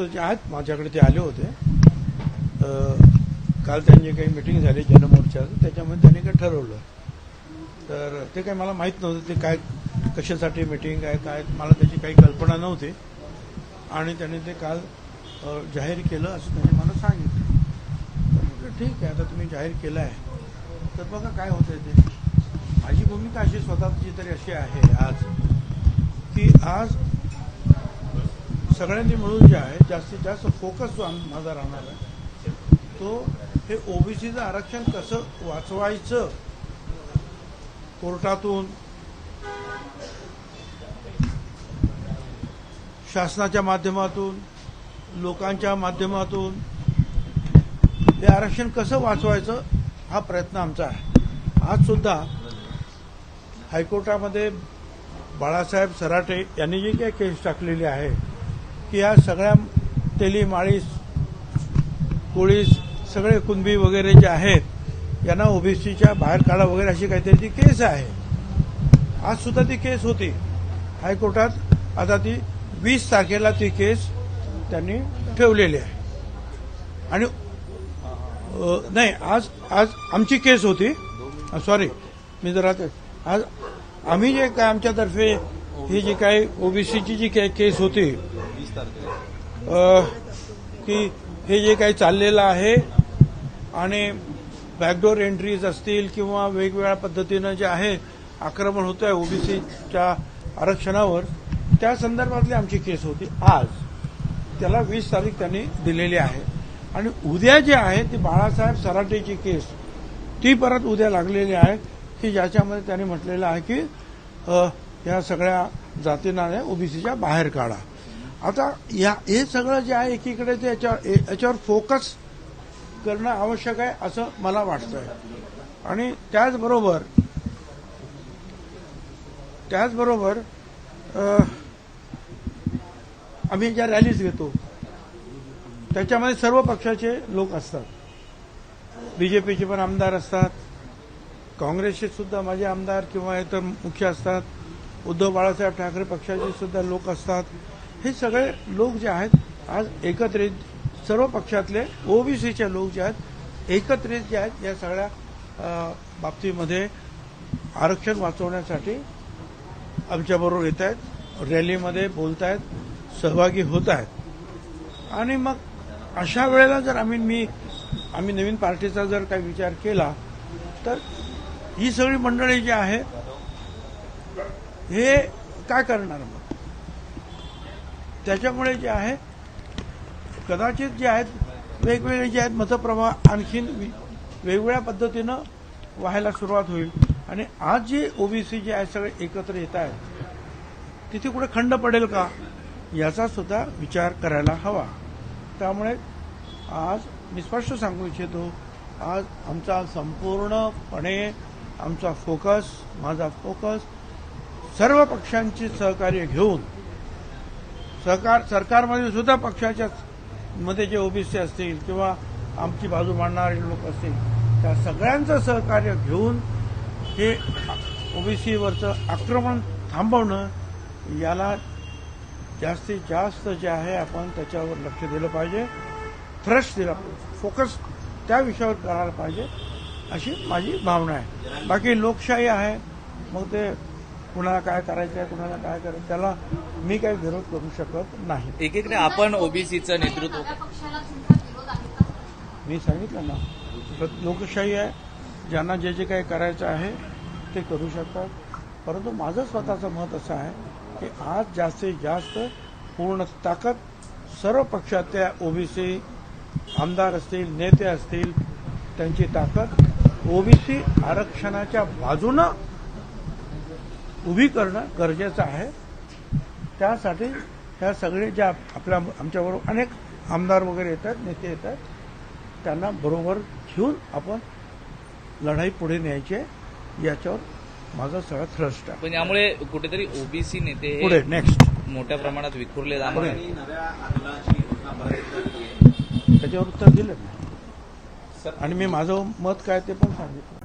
कार्यकर्ते जे आहेत माझ्याकडे ते आले होते. काल त्यांची काही मिटिंग झाली जनमोर्चाचं त्याच्यामध्ये त्यांनी काही ठरवलं. तर ते काही मला माहीत नव्हतं ते काय कशासाठी मिटिंग आहे काय मला त्याची काही कल्पना नव्हती. आणि त्यांनी ते काल जाहीर केलं असं त्यांनी मला सांगितलं. म्हटलं ठीक आहे आता तुम्ही जाहीर केलं आहे तर बघा काय होतंय ते. माझी भूमिका अशी स्वतःची तरी अशी आहे आज की आज सगळ्यांनी मिळून जे आहे जास्तीत जास्त फोकस जो माझा राहणार आहे तो हे ओबीसीचं आरक्षण कसं वाचवायचं? कोर्टातून शासनाच्या माध्यमातून लोकांच्या माध्यमातून हे आरक्षण कसं वाचवायचं हा प्रयत्न आमचा आहे. आज सुद्धा हायकोर्टामध्ये बाळासाहेब सराटे यांनी जी काही केस टाकलेली आहे की या सगळ्या तेली माळीस कोळीस सगळे कुणबी वगैरे जे आहेत यांना ओबीसीच्या बाहेर काढा वगैरे अशी काहीतरी ती केस आहे. आज सुद्धा ती केस होती. हायकोर्टात आता ती वीस तारखेला ती केस त्यांनी ठेवलेली आहे. आणि नाही आज आज आमची केस होती. सॉरी मी जरा आज आम्ही जे काय आमच्यातर्फे ही जी काय ओबीसीची जी काही केस होती की हे जे काही चाललेलं आहे आणि बॅकडोर एंट्रीज असतील किंवा वेगवेगळ्या पद्धतीनं जे आहे आक्रमण होतं आहे ओबीसीच्या आरक्षणावर त्या संदर्भातली आमची केस होती आज. त्याला वीस तारीख त्यांनी दिलेली आहे. आणि उद्या जे आहे ती बाळासाहेब सराटेची केस ती परत उद्या लागलेली आहे की ज्याच्यामध्ये त्यांनी म्हटलेलं आहे की या सगळ्या जातींना ओबीसीच्या बाहेर काढा. आता या हे सगळं जे आहे एकीकडे ते याच्यावर याच्यावर फोकस करणं आवश्यक आहे असं मला वाटतंय. आणि त्याचबरोबर त्याचबरोबर आम्ही ज्या रॅलीज घेतो त्याच्यामध्ये सर्व पक्षाचे लोक असतात. बीजेपीचे पण आमदार असतात. काँग्रेसचे सुद्धा माझे आमदार किंवा इतर मुख्य असतात. उद्धव बाळासाहेब ठाकरे पक्षाचे सुद्धा लोक असतात. हे सगळे लोक जे आहेत आज एकत्रित सर्व पक्षातले ओबीसीचे लोक जे आहेत एकत्रित जे आहेत या सगळ्या बाबतीमध्ये आरक्षण वाचवण्यासाठी आमच्याबरोबर येत आहेत रॅलीमध्ये बोलत आहेत सहभागी होत आहेत. आणि मग अशा वेळेला जर आम्ही मी आम्ही नवीन पार्टीचा जर काही विचार केला तर ही सगळी मंडळी जी आहे हे काय करणार मग? त्याच्यामुळे जे आहे कदाचित जे आहेत वेगवेगळे जे आहेत मतप्रवाह आणखीन वेगवेगळ्या पद्धतीनं व्हायला सुरुवात होईल. आणि आज जे ओबीसी जे आहे सगळे एकत्र येत आहेत तिथे कुठे खंड पडेल का याचा सुद्धा विचार करायला हवा. त्यामुळे आज मी स्पष्ट सांगू इच्छितो आज आमचा संपूर्णपणे आमचा फोकस माझा फोकस सर्व पक्षांची सहकार्य घेऊन सहकार सरकारमध्ये सुद्धा पक्षाच्या मध्ये जे ओबीसी असतील किंवा आमची बाजू मांडणारे लोक असतील त्या सगळ्यांचं सहकार्य घेऊन हे ओबीसीवरचं आक्रमण थांबवणं याला जास्तीत जास्त जे आहे आपण त्याच्यावर लक्ष दिलं पाहिजे थ्रस्ट दिला फोकस त्या विषयावर करायला पाहिजे अशी माझी भावना आहे. बाकी लोकशाही आहे मग ते कुणाला काय करायचं आहे कुणाला काय करायचं त्याला मी काही विरोध करू शकत नाही. एकीकडे आपण ओबीसीचं नेतृत्व मी सांगितलं ना तर लोकशाही आहे. ज्यांना जे जे काही करायचं आहे ते करू शकतात. परंतु माझं स्वतःचं मत असं आहे की आज जास्तीत जास्त पूर्ण ताकद सर्व पक्षातल्या ओबीसी आमदार असतील नेते असतील त्यांची ताकद ओबीसी आरक्षणाच्या बाजूनं उभी करणं गरजेचं आहे. त्यासाठी ह्या सगळे ज्या आपल्या आमच्याबरोबर अनेक आमदार वगैरे येतात नेते येतात त्यांना बरोबर घेऊन आपण लढाई पुढे न्यायची याच्यावर माझा सगळा थ्रस्ट आहे. पण यामुळे कुठेतरी ओबीसी नेते हे पुढे नेक्स्ट मोठ्या प्रमाणात विखुरले जाणार. त्याच्यावर उत्तर दिलं ना आणि मी माझं मत काय ते पण सांगितलं.